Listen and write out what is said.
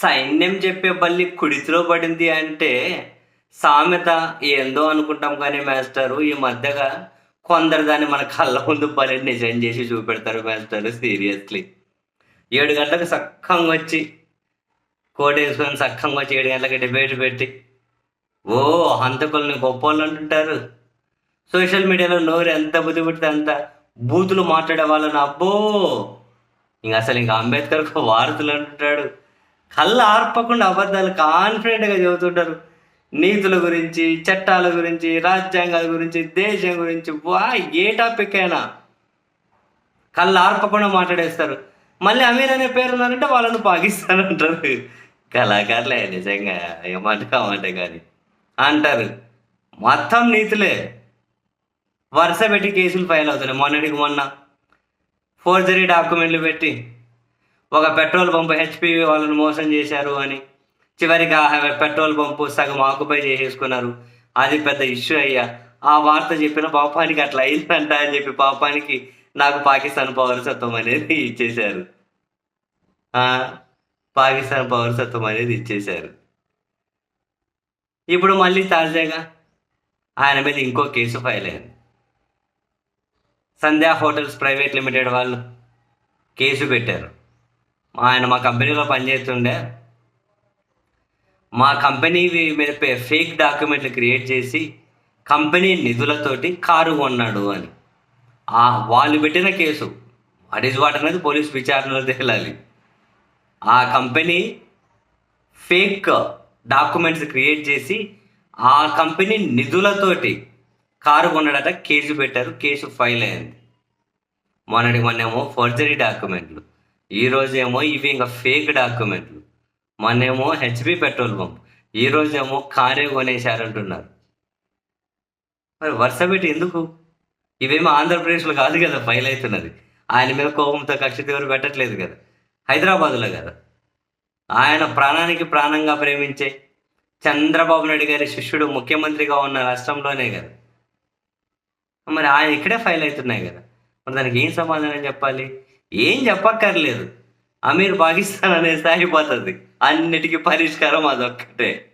సైన్యం చెప్పే బల్లి కుడితిలో పడింది అంటే సామెత ఏందో అనుకుంటాం కానీ మాస్టరు ఈ మధ్యగా కొందరు దాన్ని మన కళ్ళ ముందు బలి నిజం చేసి చూపెడతారు మాస్టరు సీరియస్లీ. ఏడు గంటలకు సక్కంగా వచ్చి కోట్ వేసుకొని సక్కంగా వచ్చి ఏడు గంటలకి డిబేట్ పెట్టి ఓ హంతకుల్ని గొప్పోళ్ళు అంటుంటారు. సోషల్ మీడియాలో నోరు ఎంత బుద్ధి పుడితే అంత బూతులు మాట్లాడే వాళ్ళని అబ్బో ఇంక అసలు ఇంకా అంబేద్కర్ వార్తలు అంటుంటాడు. కళ్ళు ఆర్పకుండా అబద్ధాలు కాన్ఫిడెంట్గా చెబుతుంటారు. నీతుల గురించి చట్టాల గురించి రాజ్యాంగాల గురించి దేశం గురించి వా ఏ టాపిక్ అయినా కళ్ళు ఆర్పకుండా మాట్లాడేస్తారు. మళ్ళీ అమీర్ అనే పేరు ఉన్నారంటే వాళ్ళను పాకిస్తాన్ అంటారు కళాకారులే నిజంగా ఏమంటే కామంటే కానీ. అంటారు. మొత్తం నీతులే. వరుస పెట్టి కేసులు ఫైల్ అవుతున్నాయి. మొన్నటికి మొన్న ఫోర్జరీ డాక్యుమెంట్లు పెట్టి ఒక పెట్రోల్ పంపు హెచ్పి వాళ్ళని మోసం చేశారు అని. చివరికి ఆ పెట్రోల్ పంపు సగం ఆకుపై చేసేసుకున్నారు. అది పెద్ద ఇష్యూ అయ్యా. ఆ వార్త చెప్పిన పాపానికి అట్లా అయిందంట అని చెప్పి పాపానికి నాకు పాకిస్తాన్ పౌరసత్వం అనేది ఇచ్చేశారు. పాకిస్తాన్ పౌరసత్వం అనేది ఇచ్చేశారు. ఇప్పుడు మళ్ళీ తాజాగా ఆయన మీద ఇంకో కేసు ఫైల్ అయింది. సంధ్యా హోటల్స్ ప్రైవేట్ లిమిటెడ్ వాళ్ళు కేసు పెట్టారు. ఆయన మా కంపెనీలో పనిచేస్తుండే. మా కంపెనీ మీద పే- ఫేక్ డాక్యుమెంట్లు క్రియేట్ చేసి కంపెనీ నిధులతోటి కారు కొన్నాడు అని. ఆ వాళ్ళు పెట్టిన కేసు. వాట్ ఈజ్ వాట్ అనేది పోలీస్ విచారణలో తేలాలి. ఆ కంపెనీ ఫేక్ డాక్యుమెంట్స్ క్రియేట్ చేసి ఆ కంపెనీ నిధులతోటి కారు కొన్నాడట కేసు పెట్టారు కేసు ఫైల్ అయింది. మొన్నటి మొన్నేమో ఫోర్జరీ డాక్యుమెంట్లు. ఈ ఇవి ఇంకా ఫేక్ డాక్యుమెంట్లు మొన్నేమో హెచ్పి పెట్రోల్ పంప్. ఈ రోజేమో కారే కొనేశారంటున్నారు. మరి వరుస పెట్టి ఎందుకు? ఇవేమో ఆంధ్రప్రదేశ్లో కాదు కదా ఫైల్ అవుతున్నది ఆయన మీద కోపంతో కక్ష తీవ్ర పెట్టట్లేదు కదా. హైదరాబాద్లో కదా. ఆయన ప్రాణానికి ప్రాణంగా ప్రేమించే చంద్రబాబు నాయుడు గారి శిష్యుడు ముఖ్యమంత్రిగా ఉన్న రాష్ట్రంలోనే కదా. మరి ఆయన ఇక్కడే ఫైల్ అవుతున్నాయి కదా. మరి దానికి ఏం సమాధానం చెప్పాలి? ఏం చెప్పక్కర్లేదు. అమీర్ పాకిస్తాన్ అనేది సాగిపోతుంది అన్నిటికీ పరిష్కారం అదొక్కటే.